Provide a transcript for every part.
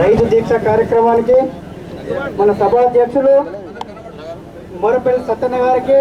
రైతు దీక్ష కార్యక్రమానికి మన సభాధ్యక్షులు మొరపల్లి సత్యన్న గారికి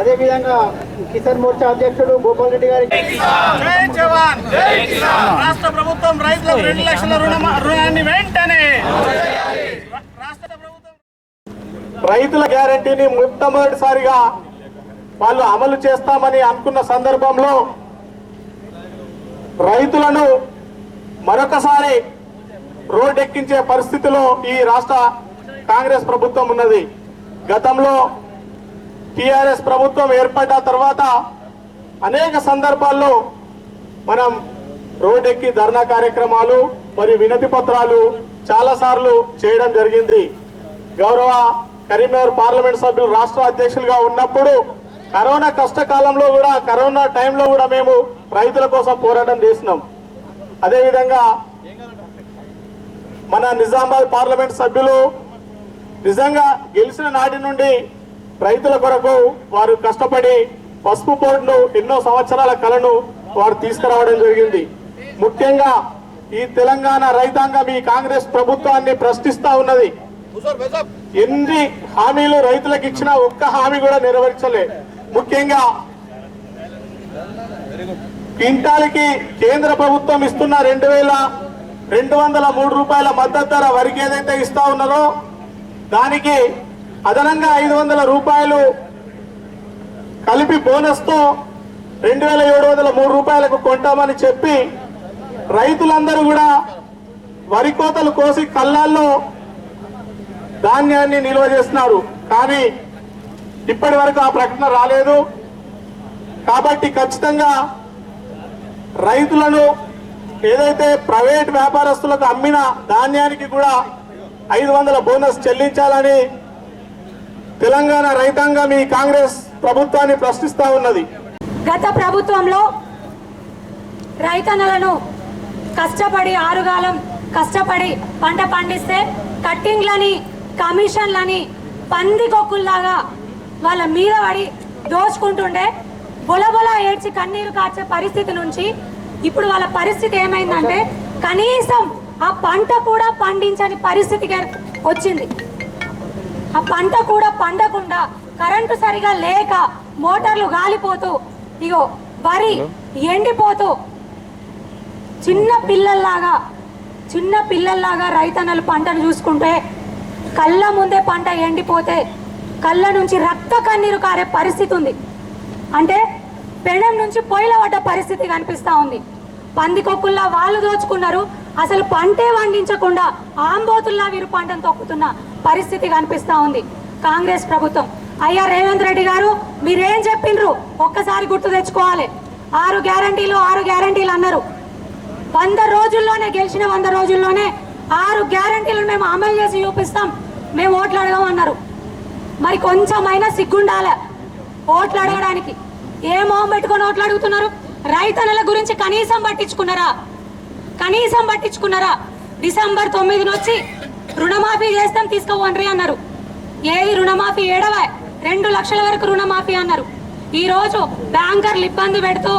అదేవిధంగా కిసాన్ మోర్చా అధ్యక్షుడు గోపాల్ రెడ్డి గారికి. రాష్ట్ర ప్రభుత్వం రైతులకు రెండు లక్షల రుణ రుణాన్ని వెంటనే రైతుల గ్యారంటీని మొట్టమొదటిసారిగా వాళ్ళు అమలు చేస్తామని అనుకున్న సందర్భంలో రైతులను మరొకసారి రోడ్డెక్కించే పరిస్థితిలో ఈ రాష్ట్ర కాంగ్రెస్ ప్రభుత్వం ఉన్నది. గతంలో టిఆర్ఎస్ ప్రభుత్వం ఏర్పడ్డ తర్వాత అనేక సందర్భాల్లో మనం రోడ్డెక్కి ధర్నా కార్యక్రమాలు మరియు వినతి పత్రాలు చాలాసార్లు చేయడం జరిగింది. గౌరవ కరీంనగర్ పార్లమెంట్ సభ్యులు రాష్ట్ర అధ్యక్షులుగా ఉన్నప్పుడు కరోనా కష్టకాలంలో కూడా కరోనా టైంలో కూడా మేము రైతుల కోసం పోరాటం చేసినాం. అదేవిధంగా మన నిజామాబాద్ పార్లమెంట్ సభ్యులు నిజంగా గెలిచిన నాటి నుండి రైతుల కొరకు వారు కష్టపడి పసుపు బోర్డును ఎన్నో సంవత్సరాల కలను వారు తీసుకురావడం జరిగింది. ముఖ్యంగా ఈ తెలంగాణ రైతాంగం ఈ కాంగ్రెస్ ప్రభుత్వాన్ని ప్రశ్నిస్తా ఉన్నది. ఎన్ని హామీలు రైతులకు ఇచ్చినా ఒక్క హామీ కూడా నెరవేర్చలే. ముఖ్యంగా క్వింటాల్కి కేంద్ర ప్రభుత్వం ఇస్తున్న రెండు వేల రెండు వందల మూడు రూపాయల మద్దతు ధర వరికి ఏదైతే ఇస్తా ఉన్నారో దానికి అదనంగా ఐదు వందల రూపాయలు కలిపి బోనస్తో రెండు వేల ఏడు వందల మూడు రూపాయలకు కొంటామని చెప్పి రైతులందరూ కూడా వరి కోతలు కోసి కళ్ళాల్లో ధాన్యాన్ని నిల్వ చేస్తున్నారు. కానీ ఇప్పటి వరకు ఆ ప్రకటన రాలేదు. కాబట్టి ఖచ్చితంగా రైతులను ఏదైతే ప్రైవేట్ వ్యాపారస్తులకు అమ్మిన ధాన్యానికి కూడా ఐదు వందల బోనస్ చెల్లించాలని తెలంగాణ రైతాంగం ఈ కాంగ్రెస్ ప్రభుత్వాన్ని ప్రశ్నిస్తా ఉన్నది. గత ప్రభుత్వంలో రైతన్నలను కష్టపడి ఆరుగాలం కష్టపడి పంట పండిస్తే కట్టింగ్లని కమిషన్లని పందికొక్కుల్లాగా వాళ్ళ మీద పడి దోచుకుంటుండే బొలబొల ఏడ్చి కన్నీరు కార్చే పరిస్థితి నుంచి ఇప్పుడు వాళ్ళ పరిస్థితి ఏమైందంటే కనీసం ఆ పంట కూడా పండించని పరిస్థితికి వచ్చింది. ఆ పంట కూడా పండకుండా కరెంటు సరిగా లేక మోటార్లు గాలిపోతూ ఇగో వరి ఎండిపోతూ చిన్న పిల్లల్లాగా చిన్న పిల్లల్లాగా రైతన్నలు పంటను చూసుకుంటే కళ్ళ ముందే పంట ఎండిపోతే కళ్ళ నుంచి రక్త కన్నీరు కారే పరిస్థితి ఉంది. అంటే పెనం నుంచి పొయ్యిల పడ్డ పరిస్థితి కనిపిస్తూ ఉంది. పందికొక్కుల్లా వాళ్ళు దోచుకున్నారు. అసలు పంటే వండించకుండా ఆంబోతుల్లా వీరు పంటను తొక్కుతున్న పరిస్థితి కనిపిస్తూ ఉంది. కాంగ్రెస్ ప్రభుత్వం అయ్యా రేవంత్ రెడ్డి గారు మీరేం చెప్పిండ్రు ఒక్కసారి గుర్తు తెచ్చుకోవాలి. ఆరు గ్యారంటీలు ఆరు గ్యారంటీలు అన్నారు. వంద రోజుల్లోనే గెలిచిన వంద రోజుల్లోనే ఆరు గ్యారంటీలను మేము అమలు చేసి చూపిస్తాం. మేము ఓట్లు అడగమన్నారు. మరి కొంచెమైనా సిగ్గుండాలి? ఓట్లు అడగడానికి ఏ మొహం పెట్టుకొని ఓట్లు అడుగుతున్నారు రైతన్నల గురించి కనీసం పట్టించుకున్నారా? కనీసం పట్టించుకున్నారా? డిసెంబర్ తొమ్మిదిన వచ్చి రుణమాఫీ చేస్తాం తీసుకోవండ్రి అన్నారు. ఏది రుణమాఫీ ఏడవ రెండు లక్షల వరకు రుణమాఫీ అన్నారు. ఈరోజు బ్యాంకర్లు ఇబ్బంది పెడుతూ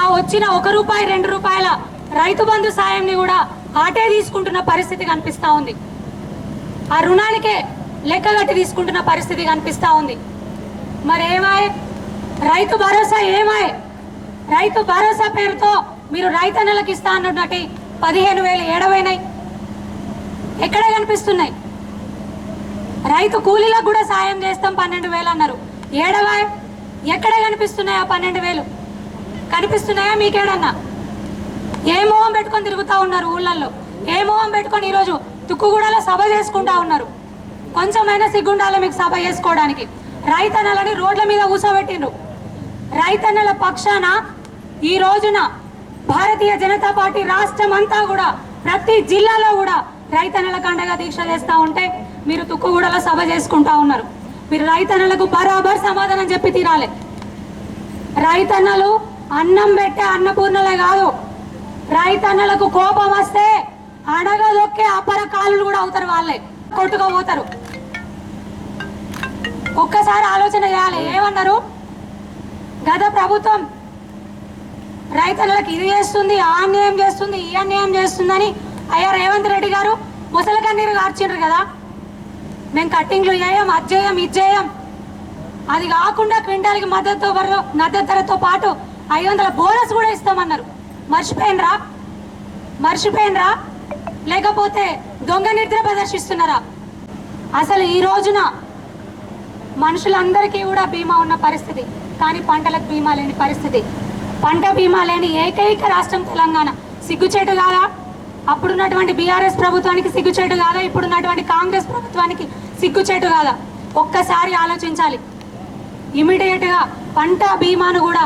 ఆ వచ్చిన ఒక రూపాయి రెండు రూపాయల రైతు బంధు సాయంని కూడా ఆటే తీసుకుంటున్న పరిస్థితి కనిపిస్తూ ఉంది. ఆ రుణానికే లెక్కగట్టి తీసుకుంటున్న పరిస్థితి కనిపిస్తూ ఉంది. మరి ఏమాయ్ రైతు భరోసా ఏమాయ్? రైతు భరోసా పేరుతో మీరు రైతన్నలకు ఇస్తా అన్నటువంటి పదిహేను వేలు ఏడవైనాయి. ఎక్కడ కనిపిస్తున్నాయి? రైతు కూలీలకు కూడా సాయం చేస్తాం పన్నెండు వేలు అన్నారు. ఏడవా ఎక్కడ కనిపిస్తున్నాయా పన్నెండు వేలు? కనిపిస్తున్నాయా మీకేడన్నా? ఏ మోహం పెట్టుకొని తిరుగుతూ ఉన్నారు ఊళ్ళల్లో? ఏ మోహం పెట్టుకొని ఈరోజు తుక్కుగూడలో సభ చేసుకుంటా ఉన్నారు? కొంచెమైనా సిగ్గుండాలి మీకు సభ చేసుకోవడానికి? రైతన్నలని రోడ్ల మీద కూర్చోబెట్టిండ్రు రైతన్నల పక్షాన ఈ రోజున భారతీయ జనతా పార్టీ రాష్ట్రం అంతా కూడా ప్రతి జిల్లాలో కూడా రైతన్నల అండగా దీక్ష చేస్తూ ఉంటే మీరు తుక్కుగూడలో సభ చేసుకుంటా ఉన్నారు. మీరు రైతన్నలకు బరాబర్ సమాధానం చెప్పి తీరాలి. రైతన్నలు అన్నం పెట్టే అన్నపూర్ణలే కాదు. రైతన్నలకు కోపం వస్తే అడగదొక్కే అపర కాళ్ళు కూడా అవుతారు వాళ్ళే. కొట్టుకోపోతారు. ఒక్కసారి ఆలోచన చేయాలి. ఏమన్నారు గత ప్రభుత్వం రైతులకు ఇది చేస్తుంది ఆ అన్యాయం చేస్తుంది ఈ అన్యాయం చేస్తుందని అయ్యా రేవంత్ రెడ్డి గారు ముసల కన్నీరు కార్చిండ్రు కదా. మేము కట్టింగ్లు చేయం అది చేయం ఇది చేయం. అది కాకుండా క్వింటాల్కి మద్దతు మద్దతు ధరతో పాటు ఐదు వందల బోనస్ కూడా ఇస్తామన్నారు. మర్చిపోయినరా? మర్చిపోయినరా? లేకపోతే దొంగ నిద్ర ప్రదర్శిస్తున్నారా? అసలు ఈ రోజున మనుషులందరికీ కూడా బీమా ఉన్న పరిస్థితి. కానీ పంటలకు బీమా లేని పరిస్థితి. పంట బీమా లేని ఏకైక రాష్ట్రం తెలంగాణ. సిగ్గుచేటు కాదా? అప్పుడున్నటువంటి బీఆర్ఎస్ ప్రభుత్వానికి సిగ్గుచేటు కాదా? ఇప్పుడున్నటువంటి కాంగ్రెస్ ప్రభుత్వానికి సిగ్గుచేటు కాదా? ఒక్కసారి ఆలోచించాలి. ఇమీడియట్గా పంట బీమాను కూడా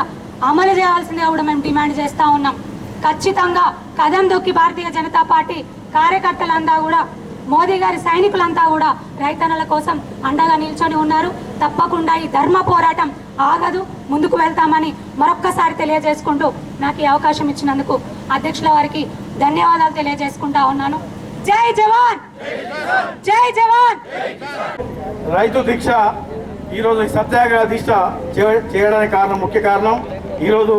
అమలు చేయాల్సిందిగా కూడా మేము డిమాండ్ చేస్తూ ఉన్నాం. ఖచ్చితంగా కదం దొక్కి భారతీయ జనతా పార్టీ కార్యకర్తలంతా కూడా మోదీ గారి సైనికులంతా కూడా రైతన్నల కోసం అండగా నిల్చొని ఉన్నారు. తప్పకుండా ఈ ధర్మ పోరాటం ఆగదు ముందుకు వెళ్తామని మరొక్కసారి తెలియజేసుకుంటూ నాకు ఈ అవకాశం ఇచ్చినందుకు అధ్యక్షుల వారికి ధన్యవాదాలు తెలియజేసుకుంటా ఉన్నాను. జై జవాన్! జై జవాన్! రైతు దీక్ష ఈరోజు సత్యాగ్రహ దీక్ష చేయడానికి కారణం ముఖ్య కారణం. ఈరోజు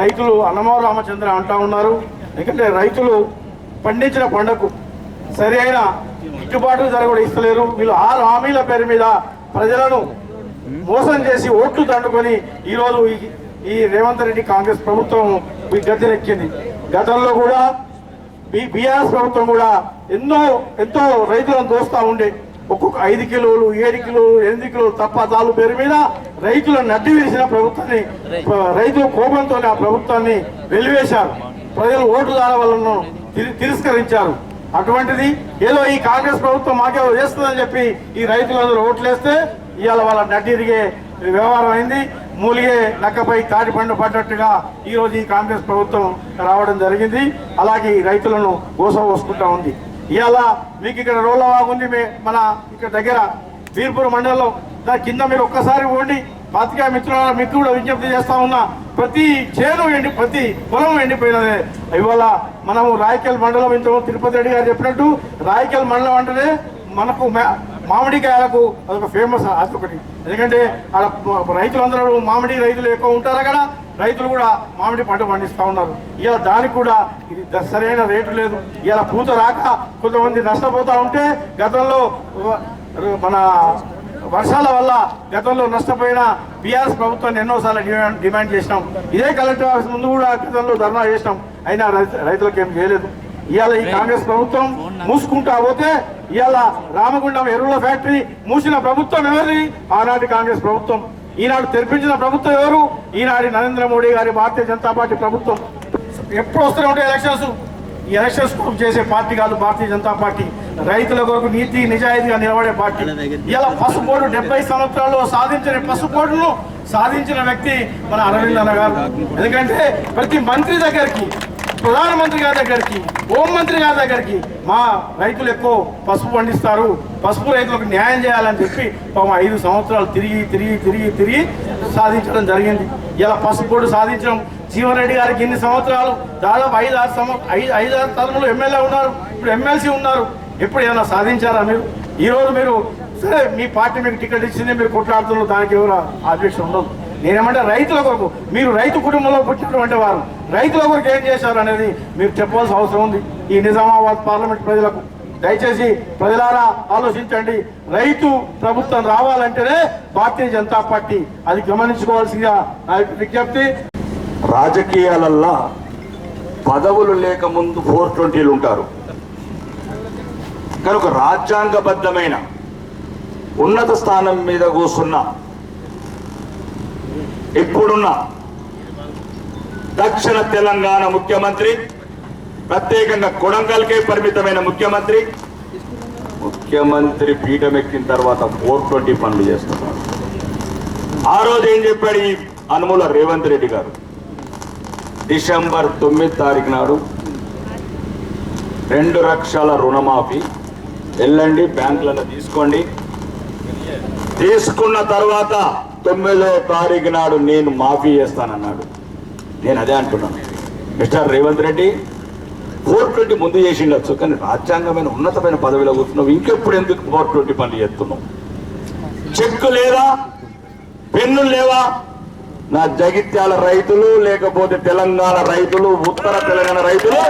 రైతులు అన్నమో రామచంద్ర అంటా ఉన్నారు. ఎందుకంటే రైతులు పండించిన పంటకు సరి అయిన గిట్టుబాటు ధర కూడా ఇస్తలేరు. వీళ్ళు ఆరు హామీల పేరు మీద ప్రజలను మోసం చేసి ఓట్లు దండుకొని ఈరోజు ఈ- ఈ రేవంత్ రెడ్డి కాంగ్రెస్ ప్రభుత్వం ఈ గద్దెనెక్కింది గతంలో కూడా బి బీఆర్ఎస్ ప్రభుత్వం కూడా ఎన్నో ఎంతో రైతులను దోస్తా ఉండే. ఒక్కొక్క ఐదు కిలోలు ఏడు కిలోలు ఎనిమిది కిలోలు తప్ప తాలు పేరు మీద రైతులను నడ్డి వేసిన ప్రభుత్వాన్ని రైతు రైతుల కోపంతో ఆ ప్రభుత్వాన్ని వెలివేశారు. ప్రజలు ఓటు దాని వలన తిరస్కరించారు. అటువంటిది ఏదో ఈ కాంగ్రెస్ ప్రభుత్వం మాకేదో చేస్తుందని చెప్పి ఈ రైతులందరూ ఓట్లేస్తే ఇవాళ వాళ్ళ నడ్డి ఇరిగే వ్యవహారం అయింది. మూలిగే నక్కపై తాటి పండు పడ్డట్టుగా ఈ ఈ కాంగ్రెస్ ప్రభుత్వం రావడం జరిగింది. అలాగే రైతులను గోస వస్తుంటా ఉంది. ఇవాళ మీకు ఇక్కడ రోలవాగు ఉంది మే- మన ఇక్కడ దగ్గర వీర్పూర్ మండలంలో. దాని కింద మీరు ఒక్కసారి ఓండి పాతికా మిత్రుల మీకు కూడా విజ్ఞప్తి చేస్తా ఉన్నా ప్రతి చేను ఎండి ప్రతి పొలం ఎండిపోయినదే. ఇవాళ మనము రాయకల్ మండలం ఇంత తిరుపతి రెడ్డి గారు చెప్పినట్టు రాయకల్ మండలం అంటేనే మనకు మామిడికాయలకు అదొక ఫేమస్ అదొకటి ఎందుకంటే ఆడ రైతులందరూ మామిడి రైతులు ఎక్కువ ఉంటారు కదా? రైతులు కూడా మామిడి పంట పండిస్తూ ఉన్నారు. ఇలా దానికి కూడా ఇది సరైన రేటు లేదు. ఇలా పూత రాక కొంతమంది నష్టపోతూ ఉంటే గతంలో మన వర్షాల వల్ల గతంలో నష్టపోయిన బీఆర్ఎస్ ప్రభుత్వాన్ని ఎన్నోసార్లు డిమాండ్ డిమాండ్ చేసినాం. ఇదే కలెక్టర్ ఆఫీస్ ముందు కూడా గతంలో ధర్నా చేసినాం. అయినా రైతులకు ఏం చేయలేదు. ఇవాళ ఈ కాంగ్రెస్ ప్రభుత్వం మూసుకుంటా పోతే ఇవాళ రామగుండం ఎరువుల ఫ్యాక్టరీ మూసిన ప్రభుత్వం ఎవరిది? ఆనాటి కాంగ్రెస్ ప్రభుత్వం. ఈనాడు తెరిపించిన ప్రభుత్వం ఎవరు? ఈనాడు నరేంద్ర మోడీ గారి భారతీయ జనతా పార్టీ ప్రభుత్వం. ఎప్పుడు వస్తూనే ఉంటాయి ఎలక్షన్స్. ఈ ఎలక్షన్స్ కొరకు చేసే పార్టీ కాదు భారతీయ జనతా పార్టీ. రైతుల కొరకు నీతి నిజాయితీగా నిలబడే పార్టీ. ఇలా పసుపోటు డెబ్బై సంవత్సరాల్లో సాధించిన పసుపోటును సాధించిన వ్యక్తి మన అరవింద్ అన్న గారు. ఎందుకంటే ప్రతి మంత్రి దగ్గరికి ప్రధానమంత్రి గారి దగ్గరికి హోంమంత్రి గారి దగ్గరికి మా రైతులు ఎక్కువ పసుపు పండిస్తారు. పసుపు రైతులకు న్యాయం చేయాలని చెప్పి పాపం ఐదు సంవత్సరాలు తిరిగి తిరిగి తిరిగి తిరిగి సాధించడం జరిగింది. ఇలా పసుపోటు సాధించడం జీవన్ రెడ్డి గారికి ఇన్ని సంవత్సరాలు దాదాపు ఐదు ఆరు సంవత్సరం ఐదు ఐదు ఆరు తరములు ఎమ్మెల్యే ఉన్నారు. ఇప్పుడు ఎమ్మెల్సీ ఉన్నారు. ఎప్పుడు ఏమైనా సాధించారా మీరు? ఈ రోజు మీరు సరే మీ పార్టీ మీకు టికెట్ ఇచ్చింది మీరు కొట్లాడుతున్నారు దానికి ఎవరు ఆబ్జెక్షన్ ఉండదు. నేనేమంటే రైతుల కొరకు మీరు రైతు కుటుంబంలో పుట్టినటువంటి వారు రైతుల కొరకు ఏం చేశారు అనేది మీరు చెప్పాల్సిన అవసరం ఉంది. ఈ నిజామాబాద్ పార్లమెంట్ ప్రజలకు దయచేసి ప్రజలారా ఆలోచించండి. రైతు ప్రభుత్వం రావాలంటేనే భారతీయ జనతా పార్టీ అది గమనించుకోవాల్సిందిగా నా విజ్ఞప్తి. రాజకీయాలల్లా పదవులు లేకముందు ఫోర్ ట్వంటీలు ఉంటారు. కనుక రాజ్యాంగబద్ధమైన ఉన్నత స్థానం మీద కూర్చున్న ఇప్పుడున్న దక్షిణ తెలంగాణ ముఖ్యమంత్రి ప్రత్యేకంగా కొడంగల్కే పరిమితమైన ముఖ్యమంత్రి. ముఖ్యమంత్రి పీఠం ఎక్కిన తర్వాత ఫోర్ ట్వంటీ పనులు చేస్తున్నారు. ఆ రోజు ఏం చెప్పాడు ఈ అనుమూల రేవంత్ రెడ్డి గారు? డిసెంబర్ తొమ్మిది తారీఖు నాడు రెండు లక్షల రుణమాఫీ వెళ్ళండి బ్యాంకులలో తీసుకోండి. తీసుకున్న తర్వాత తొమ్మిదో తారీఖు నాడు నేను మాఫీ చేస్తానన్నాడు. నేను అదే అంటున్నాను. Mister Revanth Reddy four twenty ముందు చేసిండొచ్చు కానీ రాజ్యాంగమైన ఉన్నతమైన పదవిలో కూర్చున్నావు. ఇంకెప్పుడు ఎందుకు ఫోర్ ట్వంటీ పనులు చేస్తున్నావు? చెక్కు లేదా? పెన్ను లేవా? నా జగిత్యాల రైతులు లేకపోతే తెలంగాణ రైతులు ఉత్తర తెలంగాణ రైతులు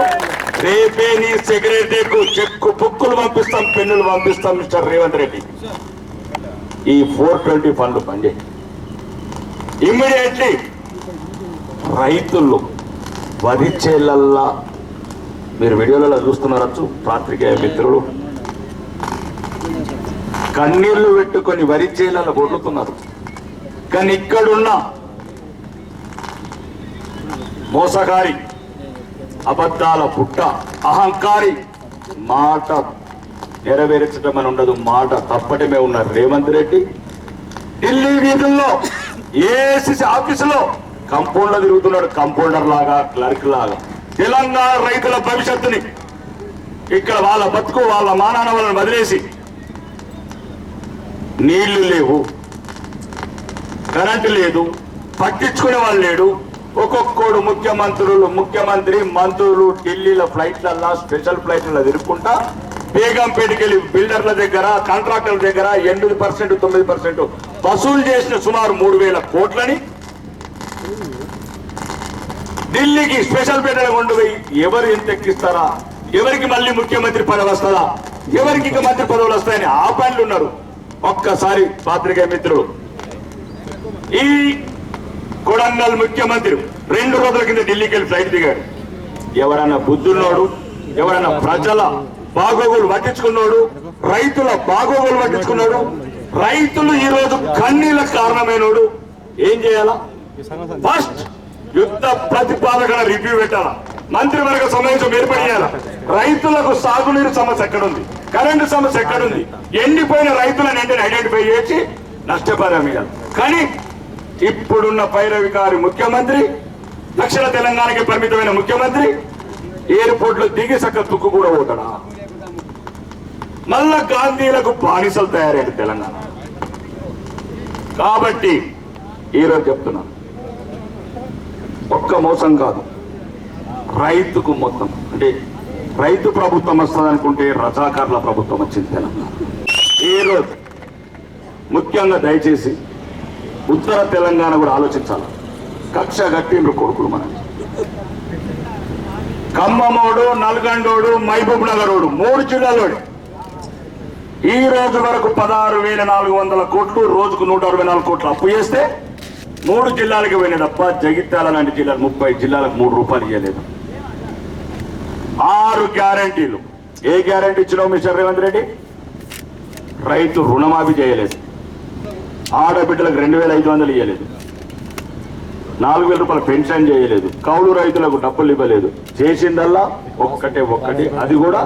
రేపే నీ సెక్రటరీకు చెక్కు బుక్కులు పంపిస్తాం పెన్నులు పంపిస్తాం మిస్టర్ రేవంత్ రెడ్డి. ఈ ఫోర్ ట్వంటీ ఫండ్లు పనిచేయండి ఇమ్మీడియట్లీ రైతులు వరి చేలల్లా. మీరు వీడియోలలో చూస్తున్నారచ్చు పాత్రికేయ మిత్రులు. కన్నీళ్ళు పెట్టుకొని వరి చేలలో కొట్టుతున్నారు కానీ ఇక్కడున్న మోసగారి అబద్ధాల పుట్ట అహంకారి మాట నెరవేర్చడం అని ఉండదు మాట తప్పటమే ఉన్నారు రేవంత్ రెడ్డి. ఢిల్లీ వీధుల్లో ఏసీసీ ఆఫీసులో కంపౌండర్ తిరుగుతున్నాడు కంపౌండర్ లాగా క్లర్క్ లాగా. తెలంగాణ రైతుల భవిష్యత్తుని ఇక్కడ వాళ్ళ బతుకు వాళ్ళ మానాన వాళ్ళని వదిలేసి నీళ్ళు లేవు కరెంటు లేదు పట్టించుకునే వాళ్ళు లేడు. ఒక్కొక్కడు ముఖ్యమంత్రులు ముఖ్యమంత్రి మంత్రులు ఢిల్లీలో ఫ్లైట్లల్లా స్పెషల్ ఫ్లైట్లలో తిరుగుకుంటా బేగంపేటకి వెళ్ళి బిల్డర్ల దగ్గర కాంట్రాక్టర్ల దగ్గర ఎనిమిది పర్సెంట్ తొమ్మిది పర్సెంట్ వసూలు చేసిన సుమారు మూడు వేల కోట్లని ఢిల్లీకి స్పెషల్ పేటలో కొండు పోయి ఎవరు ఎంత ఎక్కిస్తారా? ఎవరికి మళ్ళీ ముఖ్యమంత్రి పదవి వస్తుందా? ఎవరికి ఇంకా మంత్రి పదవులు వస్తాయని ఆ పనులు ఉన్నారు. ఒక్కసారి పాత్రికేయ మిత్రులు. ఈ కొడంగల్ ముఖ్యమంత్రి రెండు రోజుల కింద ఢిల్లీకి వెళ్ళి ఫ్లైట్ దిగాడు. ఎవరన్నా బుద్ధున్నోడు ఎవరన్నా ప్రజల బాగోగులు పట్టించుకున్నాడు రైతుల బాగోగులు పట్టించుకున్నాడు రైతులు ఈ రోజు కన్నీళ్ళకు కారణమైనోడు. ఏం చేయాలా? ఫస్ట్ యుద్ధ ప్రతిపాదన రివ్యూ పెట్టాలా? మంత్రివర్గ సమావేశం ఏర్పాటు చేయాలా? రైతులకు సాగునీరు సమస్య ఎక్కడుంది? కరెంటు సమస్య ఎక్కడుంది? ఎండిపోయిన రైతులను వెంటనే ఐడెంటిఫై చేసి నష్టపరిహారం ఇవ్వాలి కానీ ఇప్పుడున్న పైరవికారి ముఖ్యమంత్రి దక్షిణ తెలంగాణకి పరిమితమైన ముఖ్యమంత్రి ఎయిర్పోర్ట్లో దిగి సక్క తుక్కు కూడా పోతాడా? మళ్ళా గాంధీలకు బానిసలు తయారయ్యారు తెలంగాణ. కాబట్టి ఈరోజు చెప్తున్నాను ఒక్క మోసం కాదు. రైతుకు మొత్తం. అంటే రైతు ప్రభుత్వం వస్తుంది అనుకుంటే రజాకారుల ప్రభుత్వం వచ్చింది తెలంగాణ. ఈ రోజు ముఖ్యంగా దయచేసి ఉత్తర తెలంగాణ కూడా ఆలోచించాలి. కక్ష కట్టిండ్రు కొడుకులు మనకి ఖమ్మమోడు నల్గొండోడు మహబూబ్ నగరోడు మూడు జిల్లాలోడు ఈ రోజు వరకు పదహారు వేల నాలుగు వందల కోట్లు రోజుకు నూట అరవై నాలుగు కోట్లు అప్పు చేస్తే మూడు జిల్లాలకు పోయిన తప్ప జగిత్యాల లాంటి జిల్లాలు ముప్పై జిల్లాలకు మూడు రూపాయలు ఇవ్వలేదు ఆరు గ్యారంటీలు. ఏ గ్యారంటీ ఇచ్చినావు మిస్టర్ రేవంత్ రెడ్డి? రైతు రుణమాఫీ చేయలేదు. ఆడబిడ్డలకు రెండు వేల ఐదు వందలు ఇవ్వలేదు నాలుగు వేల రూపాయల పెన్షన్ చేయలేదు. కౌలు రైతులకు డబ్బులు ఇవ్వలేదు. చేసిందల్లా ఒక్కటే ఒక్కటి. అది కూడా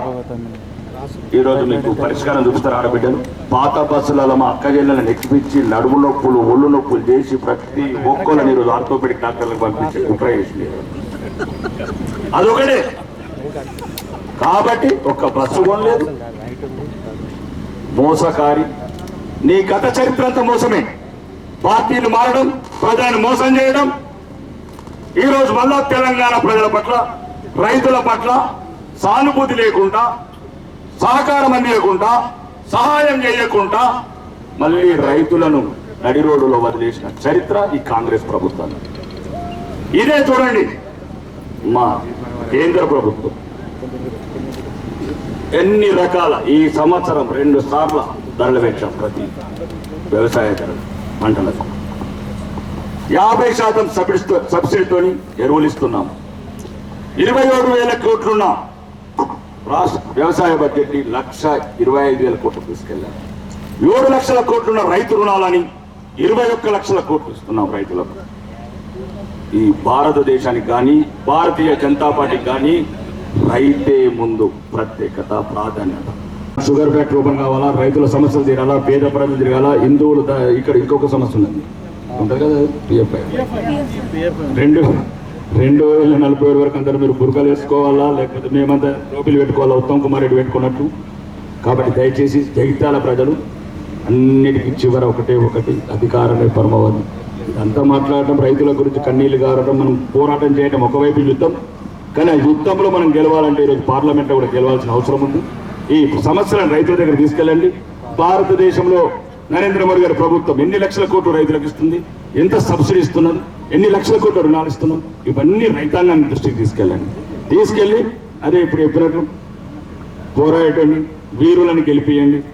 ఈ రోజు మీకు పరిష్కారం చూపిస్తారు ఆడబిడ్డలు పాత బస్సులలో మా అక్క చెల్లెలను ఎక్కిపించి నడుము నొప్పులు ఒళ్ళు నొప్పులు చేసి ప్రతి ఒక్కళ్ళని ఈరోజు ఆర్థోపెడిక్ డాక్టర్లకు పంపించే కుట్ర చేసింది అదొకటే. కాబట్టి ఒక్క బస్సు కొనలేదు. మోసకారి. నీ గత చరిత్ర అంతా మోసమే. పార్టీలు మారడం ప్రజలను మోసం చేయడం. ఈ రోజు మళ్ళా తెలంగాణ ప్రజల పట్ల రైతుల పట్ల సానుభూతి లేకుండా సహకారం అందియకుండా సహాయం చేయకుండా మళ్ళీ రైతులను నడి రోడ్డులో వదిలేసిన చరిత్ర ఈ కాంగ్రెస్ ప్రభుత్వం ఇదే చూడండి మా కేంద్ర ప్రభుత్వం. ఎన్ని రకాల ఈ సంవత్సరం రెండు సార్లు ధరలు పెంచాం ప్రతి వ్యవసాయ పంటలకు. యాభై శాతం సబ్సిడీతో సబ్సిడీతోని ఎరువులు ఇస్తున్నాం. ఇరవై ఏడు వేల కోట్లున్న రాష్ట్ర వ్యవసాయ బడ్జెట్ లక్ష ఇరవై ఐదు వేల కోట్లు తీసుకెళ్ళాం ఏడు లక్షల కోట్లున్న రైతు రుణాలని ఇరవై ఒక్క లక్షల కోట్లు ఇస్తున్నాం రైతులకు. ఈ భారతదేశానికి కానీ భారతీయ జనతా పార్టీకి కానీ రైతే ముందు ప్రత్యేకత ప్రాధాన్యత. షుగర్ ఫ్యాక్టరీ ఓపెన్ కావాలా? రైతుల సమస్యలు తీరాలా? పేద ప్రజలు తిరగాల? హిందువులు ఇక్కడ ఇంకొక సమస్య ఉన్నది. ఉంటుంది కదా పిఎఫ్ఐ రెండు రెండు వేల నలభై ఏడు వరకు అందరూ మీరు బురకలు వేసుకోవాలా? లేకపోతే మేమంతా టోపీలు పెట్టుకోవాలా? ఉత్తమ్ కుమార్ రెడ్డి పెట్టుకున్నట్టు? కాబట్టి దయచేసి జగిత్యాల ప్రజలు అన్నిటికీ చివర ఒకటే ఒకటి అధికారమే పరమవది. అంతా మాట్లాడటం రైతుల గురించి కన్నీళ్ళు గారడం మనం పోరాటం చేయడం ఒకవైపు యుద్ధం. కానీ ఆ యుద్ధంలో మనం గెలవాలంటే ఈరోజు పార్లమెంట్లో కూడా గెలవాల్సిన అవసరం ఉంది. ఈ సమస్యలను రైతుల దగ్గర తీసుకెళ్ళండి. భారతదేశంలో నరేంద్ర మోడీ గారి ప్రభుత్వం ఎన్ని లక్షల కోట్లు రైతులకు ఇస్తుంది? ఎంత సబ్సిడీ ఇస్తున్నది ఎన్ని లక్షల కోట్ల రుణాలు ఇస్తున్నాం? ఇవన్నీ రైతాంగాన్ని దృష్టికి తీసుకెళ్ళండి. తీసుకెళ్ళి అదే ఇప్పుడు ఎప్పుడు పోరాడేటోని వీరులను గెలిపియండి.